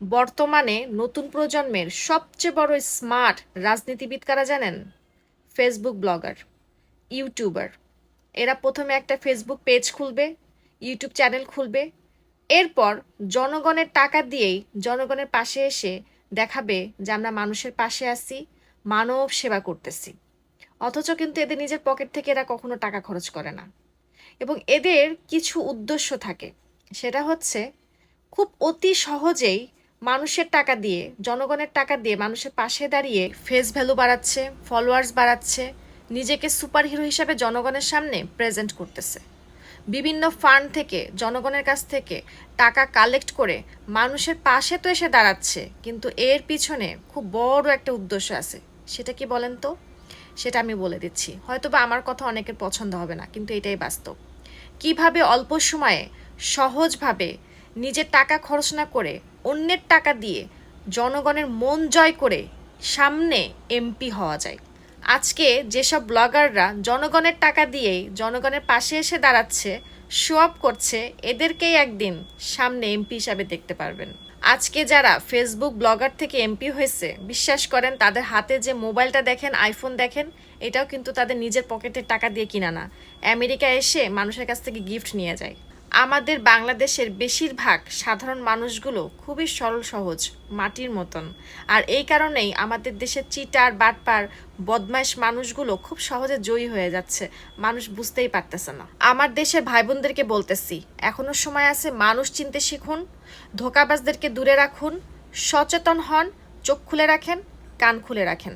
বর্তমানে নতুন প্রজন্মের সবচেয়ে বড় স্মার্ট রাজনীতিবিদ কারা জানেন? ফেসবুক ব্লগার ইউটিউবার এরা প্রথমে একটা ফেসবুক পেজ খুলবে ইউটিউব চ্যানেল খুলবে, এরপর জনগণের টাকা দিয়েই জনগণের পাশে এসে দেখাবে যে আমরা মানুষের পাশে আছি, মানব সেবা করতেছি। অথচ কিন্তু এদের নিজের পকেট থেকে এরা কখনো টাকা খরচ করে না। এবং এদের কিছু উদ্দেশ্য থাকে। সেটা হচ্ছে, খুব অতি সহজেই মানুষের টাকা দিয়ে, জনগণের টাকা দিয়ে মানুষের পাশে দাঁড়িয়ে ফেস ভ্যালু বাড়াচ্ছে ফলোয়ার্স বাড়াচ্ছে, নিজেকে সুপার হিরো হিসাবে জনগণের সামনে প্রেজেন্ট করতেছে। বিভিন্ন ফান্ড থেকে, জনগণের কাছ থেকে টাকা কালেক্ট করে মানুষের পাশে তো এসে দাঁড়াচ্ছে, কিন্তু এর পিছনে খুব বড় একটা উদ্দেশ্য আছে। সেটা কি বলেন তো? সেটা আমি বলে দিচ্ছি। হয়তো বা আমার কথা অনেকের পছন্দ হবে না, কিন্তু এটাই বাস্তব। কীভাবে অল্প সময়ে সহজভাবে নিজের টাকা খরচ না করে অন্যের টাকা দিয়ে জনগণের মন জয় করে সামনে এমপি হওয়া যায়। আজকে যেসব ব্লগাররা জনগণের টাকা দিয়েই জনগণের পাশে এসে দাঁড়াচ্ছে শো আপ করছে, এদেরকেই একদিন সামনে এমপি হিসাবে দেখতে পারবেন। আজকে যারা ফেসবুক ব্লগার থেকে এমপি হয়েছে, বিশ্বাস করেন তাদের হাতে যে মোবাইলটা দেখেন আইফোন দেখেন, এটাও কিন্তু তাদের নিজের পকেটের টাকা দিয়ে কিনা না। আমেরিকা এসে মানুষের কাছ থেকে গিফট নিয়ে যায়। আমাদের বাংলাদেশের বেশিরভাগ সাধারণ মানুষগুলো খুবই সরল, সহজ, মাটির মতন। আর এই কারণেই আমাদের দেশের চিটার, বাটপার বদমাইশ মানুষগুলো খুব সহজে জয়ী হয়ে যাচ্ছে। মানুষ বুঝতেই পারতেছে না। আমার দেশের ভাই বোনদেরকে বলতেছি, এখনও সময় আছে মানুষ চিনতে শিখুন, ধোকাবাজদেরকে দূরে রাখুন, সচেতন হন, চোখ খুলে রাখেন, কান খুলে রাখেন।